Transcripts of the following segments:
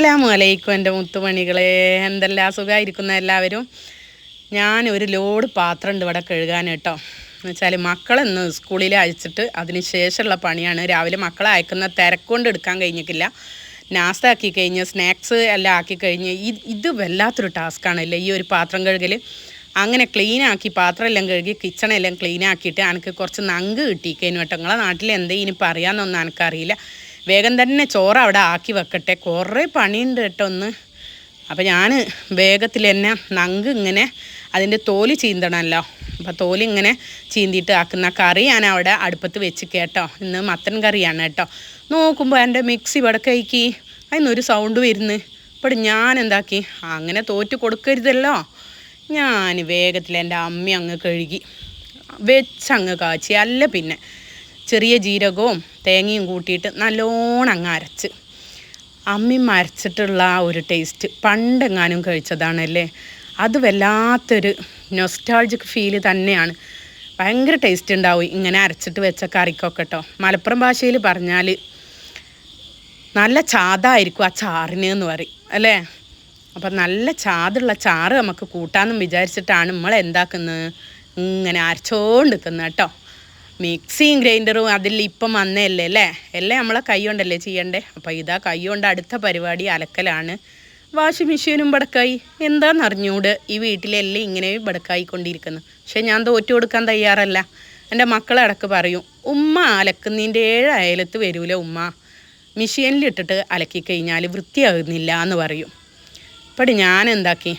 അസ്സലാമു അലൈക്കും എന്റെ മുത്തുമണികളെ. എന്തെല്ലാം സുഖമായിരിക്കുന്ന എല്ലാവരും? ഞാൻ ഒരു ലോഡ് പാത്രം ഉണ്ട് ഇവിടെ കഴുകാൻ കേട്ടോ. എന്ന് വെച്ചാൽ മക്കളെന്ന് സ്കൂളിൽ അയച്ചിട്ട് അതിന് ശേഷമുള്ള പണിയാണ്. രാവിലെ മക്കളെ അയക്കുന്ന തിരക്കൊണ്ട് എടുക്കാൻ കഴിഞ്ഞിട്ടില്ല. നാസ്ത ആക്കി കഴിഞ്ഞ് സ്നാക്സ് എല്ലാം ആക്കി കഴിഞ്ഞ് ഇത് ഇത് വല്ലാത്തൊരു ടാസ്ക്കാണല്ലേ ഈ ഒരു പാത്രം കഴുകൽ അങ്ങനെ ക്ലീൻ ആക്കി പാത്രം എല്ലാം കഴുകി കിച്ചണെല്ലാം ക്ലീൻ ആക്കിയിട്ട് എനിക്ക് കുറച്ച് നങ്ക് കിട്ടിക്കഴിഞ്ഞു കേട്ടോ. നിങ്ങളെ നാട്ടിൽ എന്തേ ഇനി പറയാമെന്നൊന്നും എനിക്കറിയില്ല. വേഗം തന്നെ ചോറ് അവിടെ ആക്കി വെക്കട്ടെ. കുറേ പണിയുണ്ട് കേട്ടോ ഒന്ന്. അപ്പോൾ ഞാൻ വേഗത്തിൽ തന്നെ നങ്ക് ഇങ്ങനെ അതിന്റെ തോൽ ചീന്തണമല്ലോ അപ്പോൾ തോൽ ഇങ്ങനെ ചീന്തിയിട്ട് ആക്കുന്ന കറി ഞാൻ അവിടെ അടുപ്പത്ത് വെച്ച് കേട്ടോ. ഇന്ന് മത്തൻ കറിയാണ് കേട്ടോ. നോക്കുമ്പോൾ എന്റെ മിക്സി ഇവിടെ കൈക്ക്. അതിനൊരു സൗണ്ട് വരുന്നു. ഇപ്പോൾ ഞാൻ എന്താക്കി? അങ്ങനെ തോറ്റ് കൊടുക്കരുതല്ലോ. ഞാൻ വേഗത്തിൽ എന്റെ അമ്മ അങ്ങ് കഴുകി. വെച്ചങ്ങ് കാച്ചി. അല്ല പിന്നെ ചെറിയ ജീരകവും തേങ്ങയും കൂട്ടിയിട്ട് നല്ലോണം അങ്ങ് അരച്ച്. അമ്മി അരച്ചിട്ടുള്ള ആ ഒരു ടേസ്റ്റ് പണ്ടെങ്ങാനും കഴിച്ചതാണല്ലേ? അത് വല്ലാത്തൊരു നൊസ്റ്റാൾജിക് ഫീൽ തന്നെയാണ്. ഭയങ്കര ടേസ്റ്റ് ഉണ്ടാവും ഇങ്ങനെ അരച്ചിട്ട് വെച്ച കറിക്കൊക്കെ കേട്ടോ മലപ്പുറം ഭാഷയിൽ പറഞ്ഞാൽ നല്ല ചാതായിരിക്കും ആ ചാറിന് എന്ന് പറയും അല്ലേ? അപ്പം നല്ല ചാതുള്ള ചാറ് നമുക്ക് കൂട്ടാമെന്നും വിചാരിച്ചിട്ടാണ് നമ്മൾ എന്താക്കുന്നത് ഇങ്ങനെ അരച്ചോണ്ട് നിൽക്കുന്നത് കേട്ടോ മിക്സിയും ഗ്രൈൻഡറും അതിൽ ഇപ്പം വന്നതല്ലേ അല്ലേ? എല്ലാം നമ്മളെ കൈ കൊണ്ടല്ലേ ചെയ്യണ്ടേ? അപ്പോൾ ഇതാ കൈ കൊണ്ട് അടുത്ത പരിപാടി അലക്കലാണ്. വാഷിംഗ് മെഷീനും ബടക്കായി. എന്താണെന്ന് അറിഞ്ഞൂട്? ഈ വീട്ടിലെല്ലാം ഇങ്ങനെ ബടക്കായിക്കൊണ്ടിരിക്കുന്നു. പക്ഷേ ഞാൻ തോറ്റു കൊടുക്കാൻ തയ്യാറല്ല. എന്റെ മക്കളെ ഇടയ്ക്ക് പറയും ഉമ്മ അലക്കുന്നതിന്റെ ഏഴ് അയലത്ത് വരൂല ഉമ്മ. മെഷീനിലിട്ടിട്ട് അലക്കി കഴിഞ്ഞാൽ വൃത്തിയാകുന്നില്ല എന്ന് പറയും. ഇപ്പം ഞാൻ എന്താക്കി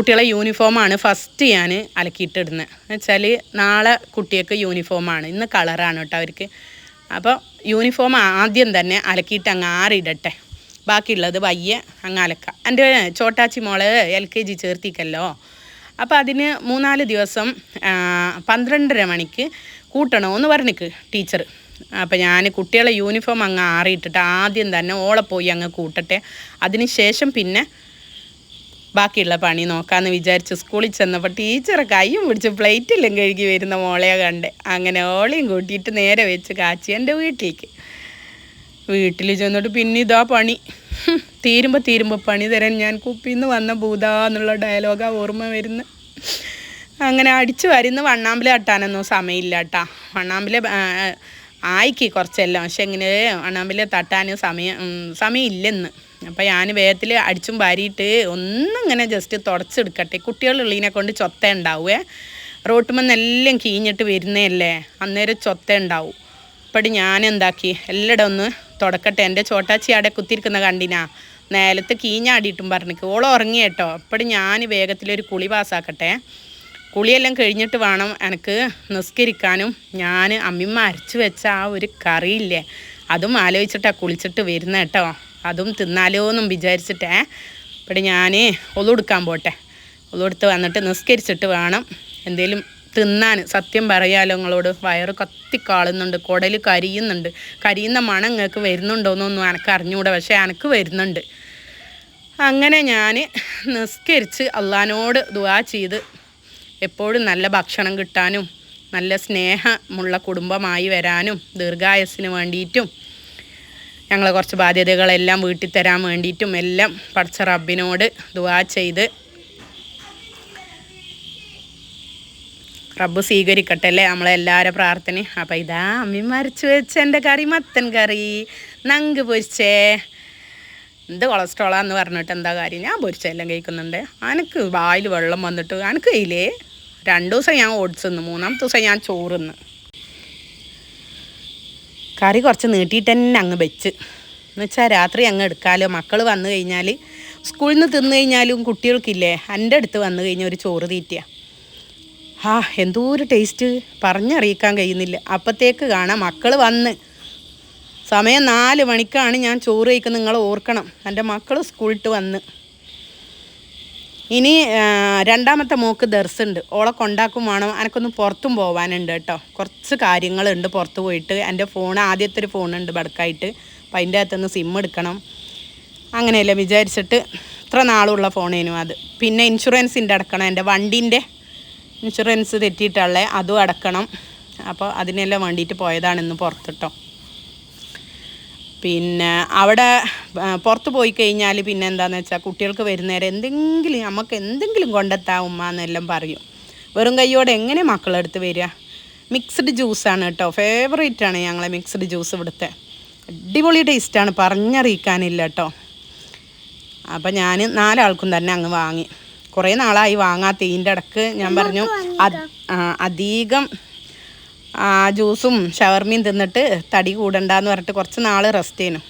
കുട്ടികളെ യൂണിഫോമാണ് ഫസ്റ്റ് ഞാൻ അലക്കിയിട്ടിടുന്നത് എന്ന് വെച്ചാൽ നാളെ കുട്ടികൾക്ക് യൂണിഫോമാണ് ഇന്ന് കളറാണ് കേട്ടോ അവർക്ക്. അപ്പോൾ യൂണിഫോം ആദ്യം തന്നെ അലക്കിയിട്ട് അങ്ങ് ആറിയിടട്ടെ ബാക്കിയുള്ളത് വയ്യ അങ്ങ് അലക്കാം. എന്റെ ചോട്ടാച്ചി മോളെ എൽ കെ ജി ചേർത്തിക്കല്ലോ അപ്പോൾ അതിന് മൂന്നാൽ ദിവസം പന്ത്രണ്ടര മണിക്ക് കൂട്ടണമെന്ന് പറഞ്ഞിക്ക് ടീച്ചർ അപ്പോൾ ഞാൻ കുട്ടികളെ യൂണിഫോം അങ്ങ് ആറിയിട്ടിട്ട് ആദ്യം തന്നെ ഓളെ പോയി അങ്ങ് കൂട്ടട്ടെ. അതിന് ശേഷം പിന്നെ ബാക്കിയുള്ള പണി നോക്കാമെന്ന് വിചാരിച്ച് സ്കൂളിൽ ചെന്നപ്പോൾ ടീച്ചർ കയ്യും പിടിച്ച് പ്ലേറ്റിലും കഴുകി വരുന്ന മോളെ കണ്ടേ. അങ്ങനെ ഓളെയും കൂട്ടിയിട്ട് നേരെ വെച്ച് കാച്ചി എന്റെ വീട്ടിലേക്ക്. വീട്ടിൽ ചെന്നിട്ട് പിന്നെ ഇതാ പണി. തീരുമ്പോൾ തീരുമ്പോൾ പണി തരാൻ ഞാൻ കുപ്പിന്ന് വന്ന ഭൂതാ എന്നുള്ള ഡയലോഗാ ഓർമ്മ വരുന്നത് അങ്ങനെ അടിച്ചു വരുന്ന വണ്ണാമ്പില തട്ടാനൊന്നും സമയമില്ല കേട്ടാ വണ്ണാമ്പില ആയിക്ക് കുറച്ചെല്ലാം. പക്ഷെ ഇങ്ങനെ വണ്ണാമ്പില തട്ടാൻ സമയം സമയമില്ലെന്ന്. അപ്പോൾ ഞാൻ വേഗത്തിൽ അടിച്ചും വാരിയിട്ട് ഒന്നിങ്ങനെ ജസ്റ്റ് തുടച്ചെടുക്കട്ടെ. കുട്ടികളുള്ളതിനെ കൊണ്ട് ചൊത്ത ഉണ്ടാവുമേ റോട്ടുമെന്നെല്ലാം കീഞ്ഞിട്ട് വരുന്നതല്ലേ? അന്നേരം ചൊത്ത ഉണ്ടാവും. ഇപ്പടി ഞാൻ എന്താക്കി? എല്ലടം ഒന്ന് തുടക്കട്ടെ. എന്റെ ചോട്ടാച്ചി അവിടെ കുത്തിയിരിക്കുന്ന കണ്ടിനാ? നേരത്തെ കീഞ്ഞാടിയിട്ടും പറഞ്ഞിക്ക്. ഓളം ഉറങ്ങി കേട്ടോ ഇപ്പടി ഞാൻ വേഗത്തിലൊരു കുളി പാസ്സാക്കട്ടെ കുളിയെല്ലാം കഴിഞ്ഞിട്ട് വേണം എനിക്ക് നിസ്കരിക്കാനും. ഞാൻ അമ്മിമ്മ അരച്ചു വെച്ച ആ ഒരു കറിയില്ലേ? അതും ആലോചിച്ചിട്ടാണ് കുളിച്ചിട്ട് വരുന്ന കേട്ടോ അതും തിന്നാലോ എന്നും വിചാരിച്ചിട്ടേ ഇവിടെ ഞാൻ ഒളുടുക്കാൻ പോട്ടെ. ഒളുടുത്ത് വന്നിട്ട് നിസ്കരിച്ചിട്ട് വേണം എന്തേലും തിന്നാൻ. സത്യം പറയാലോ നിങ്ങളോട് വയറ് കത്തിക്കാളുന്നുണ്ട് കുടൽ കരിയുന്നുണ്ട്. കരിയുന്ന മണം നിങ്ങൾക്ക് വരുന്നുണ്ടോയെന്നൊന്നും എനിക്ക് അറിഞ്ഞുകൂടെ പക്ഷേ എനിക്ക് വരുന്നുണ്ട്. അങ്ങനെ ഞാൻ നിസ്കരിച്ച് അള്ളഹാനോട് ദുവാ ചെയ്ത് എപ്പോഴും നല്ല ഭക്ഷണം കിട്ടാനും നല്ല സ്നേഹമുള്ള കുടുംബമായി വരാനും ദീർഘായസിന് വേണ്ടിയിട്ടും ഞങ്ങളെ കുറച്ച് ബാധ്യതകളെല്ലാം വീട്ടിൽ തരാൻ വേണ്ടിയിട്ടും എല്ലാം പഠിച്ച റബ്ബിനോട് ദുവാ ചെയ്ത് റബ്ബ് സ്വീകരിക്കട്ടെ അല്ലേ? നമ്മളെല്ലാവരും പ്രാർത്ഥന അപ്പം ഇതാ അമ്മി മരിച്ചു വെച്ച എന്റെ കറി മത്തൻ കറി. നങ്ക് പൊരിച്ചേ. എന്ത് കൊളസ്ട്രോളാന്ന് പറഞ്ഞിട്ട് എന്താ കാര്യം? ഞാൻ പൊരിച്ചെല്ലാം കഴിക്കുന്നുണ്ട്. എനിക്ക് വായിൽ വെള്ളം വന്നിട്ട് എനിക്ക് ഇല്ലേ രണ്ട് ദിവസം ഞാൻ ഓടിച്ചു മൂന്നാമത്തെ ദിവസം ഞാൻ ചോറ് തിന്നു. കറി കുറച്ച് നീട്ടിയിട്ട് തന്നെ അങ്ങ് വെച്ച്. എന്ന് വെച്ചാൽ രാത്രി അങ്ങ് എടുക്കാമല്ലോ മക്കൾ വന്നു കഴിഞ്ഞാൽ സ്കൂളിൽ നിന്ന് തിന്നു കഴിഞ്ഞാലും കുട്ടികൾക്കില്ലേ എന്റെ അടുത്ത് വന്നു കഴിഞ്ഞാൽ ഒരു ചോറ് തീറ്റയാണ് ആ എന്തോ ഒരു ടേസ്റ്റ് പറഞ്ഞറിയിക്കാൻ കഴിയുന്നില്ല. അപ്പത്തേക്ക് കാണാം മക്കൾ വന്ന്. സമയം നാല് മണിക്കാണ് ഞാൻ ചോറ് കഴിക്കുന്നത്. നിങ്ങൾ ഓർക്കണം. എന്റെ മക്കൾ സ്കൂളിട്ട് വന്ന്. ഇനി രണ്ടാമത്തെ മോക്ക് ദർസുണ്ട്. ഓളെ കൊണ്ടാക്കും വേണം. എനിക്കൊന്ന് പുറത്തും പോകാനുണ്ട് കേട്ടോ. കുറച്ച് കാര്യങ്ങളുണ്ട് പുറത്ത് പോയിട്ട്. എന്റെ ഫോൺ ആദ്യത്തെ ഒരു ഫോണുണ്ട് ബടക്കായിട്ട് അപ്പം അതിന്റെ അകത്തുനിന്ന് സിം എടുക്കണം. അങ്ങനെയല്ല വിചാരിച്ചിട്ട് ഇത്ര നാളുള്ള ഫോണേനും അത്. പിന്നെ ഇൻഷുറൻസിന്റെ അടക്കണം. എന്റെ വണ്ടീന്റെ ഇൻഷുറൻസ് തെറ്റിയിട്ടുള്ളത് അതും അടക്കണം. അപ്പോൾ അതിനെല്ലാം വേണ്ടിയിട്ട് പോയതാണ് ഇന്ന് പുറത്തിട്ടോ പിന്നെ അവിടെ പുറത്ത് പോയി കഴിഞ്ഞാൽ പിന്നെ എന്താണെന്ന് വെച്ചാൽ കുട്ടികൾക്ക് വരുന്നേരം എന്തെങ്കിലും നമുക്ക് എന്തെങ്കിലും കൊണ്ടെത്താ ഉമ്മ എന്നെല്ലാം പറയും. വെറും കൈയോടെ എങ്ങനെ മക്കളെടുത്ത് വരിക? മിക്സ്ഡ് ജ്യൂസാണ് കേട്ടോ. ഫേവറേറ്റ് ആണ് ഞങ്ങളെ മിക്സ്ഡ് ജ്യൂസ് ഇവിടുത്തെ. അടിപൊളി ടേസ്റ്റാണ് പറഞ്ഞറിയിക്കാനില്ല കേട്ടോ. അപ്പം ഞാൻ നാലാൾക്കും തന്നെ അങ്ങ് വാങ്ങി. കുറേ നാളായി വാങ്ങാത്ത. ഇതിന്റെ ഇടയ്ക്ക് ഞാൻ പറഞ്ഞു അധികം ജ്യൂസും ഷവർമയും തിന്നിട്ട് തടി കൂടണ്ടെന്ന് പറഞ്ഞിട്ട് കുറച്ച് നാൾ റെസ്റ്റ് ചെയ്യണം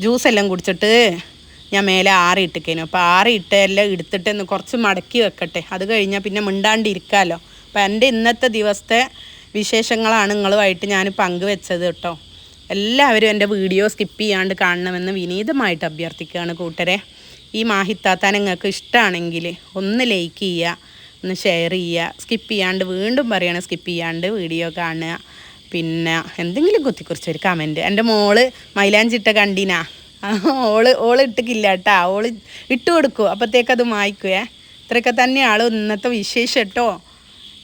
ജ്യൂസ് എല്ലാം കുടിച്ചിട്ട് ഞാൻ മേലെ ആറി ഇട്ടിക്കേനു. അപ്പോൾ ആറി ഇട്ടെല്ലാം എടുത്തിട്ട് ഒന്ന് കുറച്ച് മടക്കി വെക്കട്ടെ. അത് കഴിഞ്ഞാൽ പിന്നെ മിണ്ടാണ്ടിരിക്കാമല്ലോ അപ്പോൾ എന്റെ ഇന്നത്തെ ദിവസത്തെ വിശേഷങ്ങളാണ് നിങ്ങളുമായിട്ട് ഞാൻ പങ്കുവെച്ചത് കേട്ടോ. എല്ലാവരും എന്റെ വീഡിയോ സ്കിപ്പ് ചെയ്യാണ്ട് കാണണമെന്ന് വിനീതമായിട്ട് അഭ്യർത്ഥിക്കുകയാണ് കൂട്ടരെ. ഈ മാഹിത്താത്താൻ നിങ്ങൾക്ക് ഇഷ്ടമാണെങ്കിൽ ഒന്ന് ലൈക്ക് ചെയ്യുക. ഒന്ന് ഷെയർ ചെയ്യുക. സ്കിപ്പ് ചെയ്യാണ്ട് വീണ്ടും പറയണം സ്കിപ്പ് ചെയ്യാണ്ട് വീഡിയോ കാണുക. പിന്നെ എന്തെങ്കിലും കുത്തിക്കുറിച്ച് ഒരു കമന്റ് എന്റെ മോൾ മൈലാഞ്ചിട്ട കണ്ടിനാ? ഓൾ ഓൾ ഇട്ടിക്കില്ല കേട്ടാ ഓൾ ഇട്ട് കൊടുക്കൂ. അപ്പോഴത്തേക്ക് അത് മായ്ക്കുവേ ഇത്രയൊക്കെ തന്നെയാണ് ഇന്നത്തെ വിശേഷം കേട്ടോ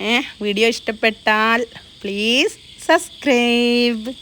ഏ വീഡിയോ ഇഷ്ടപ്പെട്ടാൽ പ്ലീസ് സബ്സ്ക്രൈബ്